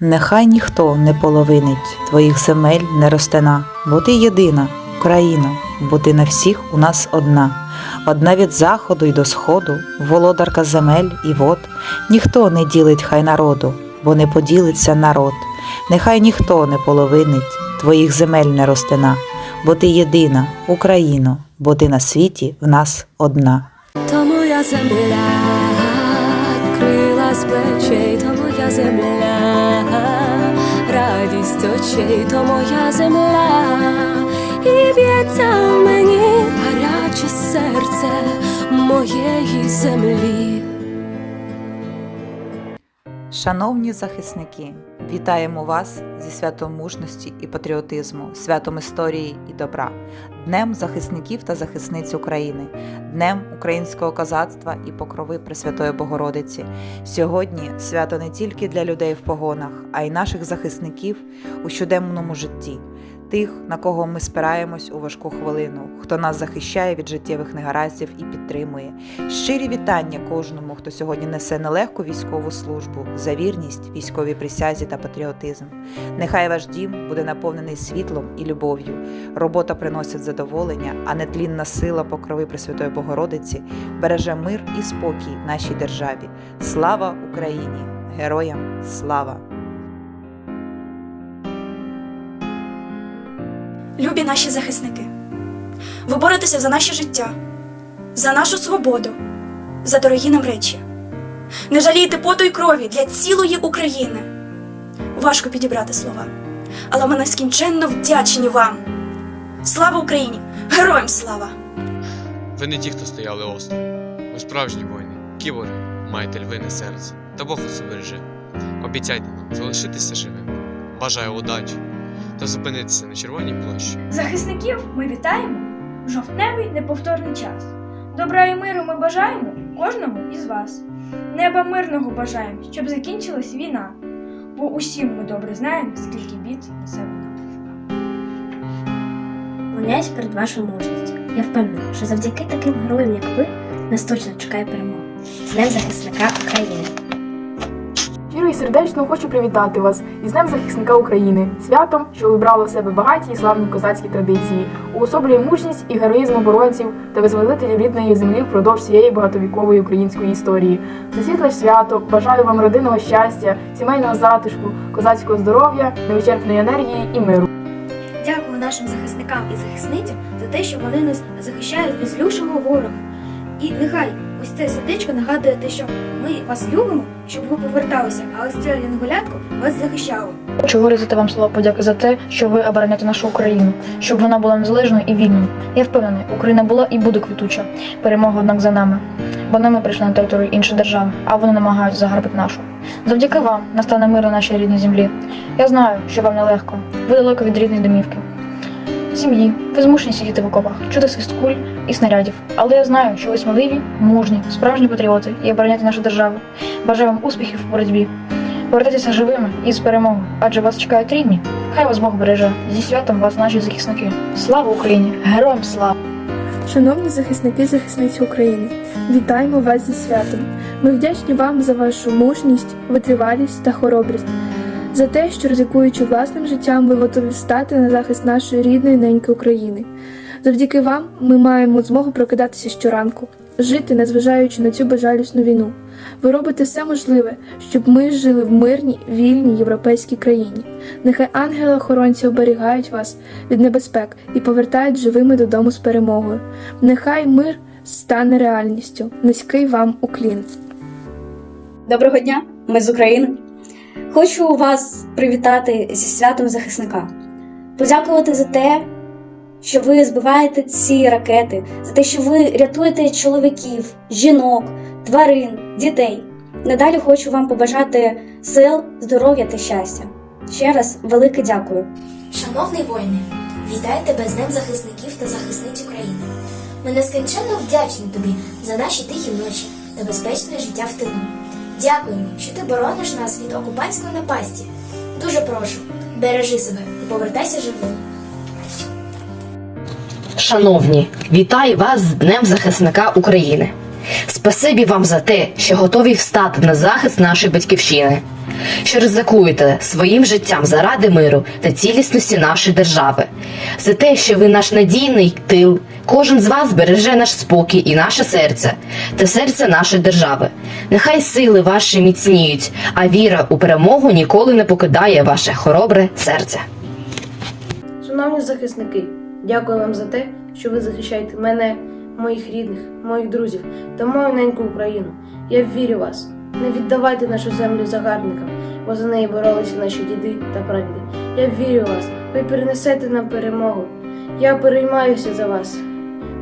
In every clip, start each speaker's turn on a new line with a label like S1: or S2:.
S1: Нехай ніхто не половинить твоїх земель не ростена, бо ти єдина, Україна, бо ти на всіх у нас одна. Одна від заходу й до сходу, володарка земель і вод, ніхто не ділить хай народу, бо не поділиться народ. Нехай ніхто не половинить твоїх земель не ростена, бо ти єдина, Україно, бо ти на світі в нас одна.
S2: То моя земля, крила з плечей, земля, радість очей, то моя земля, і б'ється в мені гаряче серце моєї землі.
S1: Шановні захисники, вітаємо вас зі святом мужності і патріотизму, святом історії і добра, Днем захисників та захисниць України, Днем українського козацтва і покрови Пресвятої Богородиці. Сьогодні свято не тільки для людей в погонах, а й наших захисників у щоденному житті, тих, на кого ми спираємось у важку хвилину, хто нас захищає від життєвих негараздів і підтримує. Щирі вітання кожному, хто сьогодні несе нелегку військову службу за вірність, військовій присязі та патріотизм. Нехай ваш дім буде наповнений світлом і любов'ю. Робота приносить задоволення, а нетлінна сила покрови Пресвятої Богородиці береже мир і спокій нашій державі. Слава Україні! Героям слава!
S3: Любі наші захисники, ви боретеся за наше життя, за нашу свободу, за дорогі нам речі. Не жалійте поту й крові для цілої України. Важко підібрати слова, але ми нескінченно вдячні вам. Слава Україні! Героям слава!
S4: Ви не ті, хто стояли осторонь. Ви справжні воїни, кібори, маєте львине серце, та Бог вас убереже. Обіцяйте нам залишитися живими. Бажаю удачі та зупинитися на червоній площі.
S5: Захисників ми вітаємо в жовтневий неповторний час. Добра і миру ми бажаємо кожному із вас. Неба мирного бажаємо, щоб закінчилась війна, бо усім ми добре знаємо, скільки бід несе вона.
S6: Склоняюсь перед вашою мужністю. Я впевнена, що завдяки таким героям, як ви, нас точно чекає перемога. З Днем захисника України.
S7: Щиро і сердечно хочу привітати вас із Днем захисника України, святом, що вибрало в себе багаті і славні козацькі традиції, уособлює мужність і героїзм оборонців та визволителів рідної землі впродовж всієї багатовікової української історії. Це світле свято, бажаю вам родинного щастя, сімейного затишку, козацького здоров'я, невичерпної енергії і миру.
S8: Дякую нашим захисникам і захисницям за те, що вони нас захищають від злющого ворога. І нехай ось це сердечко нагадує те, що ми вас любимо, щоб ви поверталися, а ось це янголятко вас захищало.
S9: Хочу виразити вам слова подяки за те, що ви обороняєте нашу Україну, щоб вона була незалежною і вільною. Я впевнений, Україна була і буде квітуча. Перемога однак за нами. Бо не ми прийшли на територію іншої держави, а вони намагаються загарбити нашу. Завдяки вам настане мир на нашій рідній землі. Я знаю, що вам нелегко. Ви далеко від рідної домівки. Сім'ї, ви змушені сидіти в окопах, чути свист куль і снарядів. Але я знаю, що ви сміливі, мужні, справжні патріоти і обороняєте нашу державу. Бажаю вам успіхів у боротьбі. Повертайтеся живими і з перемогою, адже вас чекають рідні. Хай вас Бог береже. Зі святом вас, наші захисники. Слава Україні! Героям слава!
S10: Шановні захисники захисниці України, вітаємо вас зі святом. Ми вдячні вам за вашу мужність, витривалість та хоробрість, за те, що ризикуючи власним життям, ви готові встати на захист нашої рідної неньки України. Завдяки вам ми маємо змогу прокидатися щоранку, жити, незважаючи на цю безжалісну війну. Ви робите все можливе, щоб ми жили в мирній, вільній європейській країні. Нехай ангели-охоронці оберігають вас від небезпек і повертають живими додому з перемогою. Нехай мир стане реальністю. Низький вам уклін.
S11: Доброго дня, ми з України. Хочу вас привітати зі святом захисника, подякувати за те, що ви збиваєте ці ракети, за те, що ви рятуєте чоловіків, жінок, тварин, дітей. Надалі хочу вам побажати сил, здоров'я та щастя. Ще раз велике дякую.
S8: Шановний воїне, вітаю тебе з Днем захисників та захисниць України. Ми нескінченно вдячні тобі за наші тихі ночі та безпечне життя в тилу. Дякуємо, що ти борониш нас від окупантської напасті. Дуже прошу, бережи себе і повертайся живим.
S12: Шановні, вітаю вас з Днем захисника України. Спасибі вам за те, що готові встати на захист нашої батьківщини, що ризикуєте своїм життям заради миру та цілісності нашої держави, за те, що ви наш надійний тил. Кожен з вас береже наш спокій і наше серце та серце нашої держави. Нехай сили ваші міцніють, а віра у перемогу ніколи не покидає ваше хоробре серце.
S13: Шановні захисники, дякую вам за те, що ви захищаєте мене, моїх рідних, моїх друзів та мою неньку Україну. Я вірю вас. Не віддавайте нашу землю загарбникам, бо за неї боролися наші діди та прадіди. Я вірю вас. Ви перенесете нам перемогу. Я переймаюся за вас.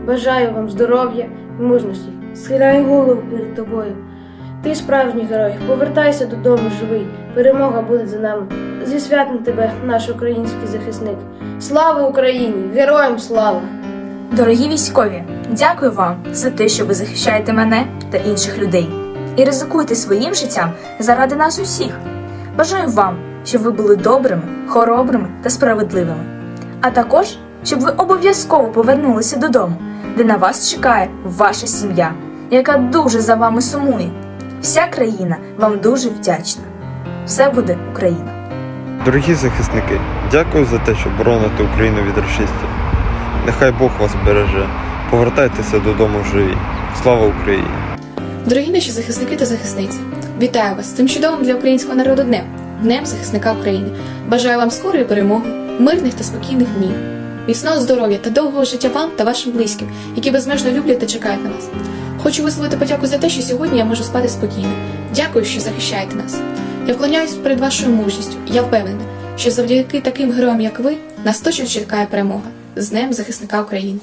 S13: Бажаю вам здоров'я і мужності. Схиляю голову перед тобою. Ти справжній герой. Повертайся додому живий. Перемога буде за нами. Зі святом тебе, наш український захисник. Слава Україні! Героям слава!
S5: Дорогі військові, дякую вам за те, що ви захищаєте мене та інших людей і ризикуєте своїм життям заради нас усіх. Бажаю вам, щоб ви були добрими, хоробрими та справедливими. А також, щоб ви обов'язково повернулися додому, де на вас чекає ваша сім'я, яка дуже за вами сумує. Вся країна вам дуже вдячна. Все буде Україна!
S14: Дорогі захисники, дякую за те, що бороните Україну від расистів. Нехай Бог вас береже. Повертайтеся додому живі. Слава Україні!
S7: Дорогі наші захисники та захисниці, вітаю вас з цим чудовим для українського народу днем, Днем захисника України. Бажаю вам скорої перемоги, мирних та спокійних днів, міцного здоров'я та довгого життя вам та вашим близьким, які безмежно люблять та чекають на вас. Хочу висловити подяку за те, що сьогодні я можу спати спокійно. Дякую, що захищаєте нас. Я вклоняюсь перед вашою мужністю. Я впевнена, що завдяки таким героям, як ви, нас точно чекає перемога з Днем захисника України.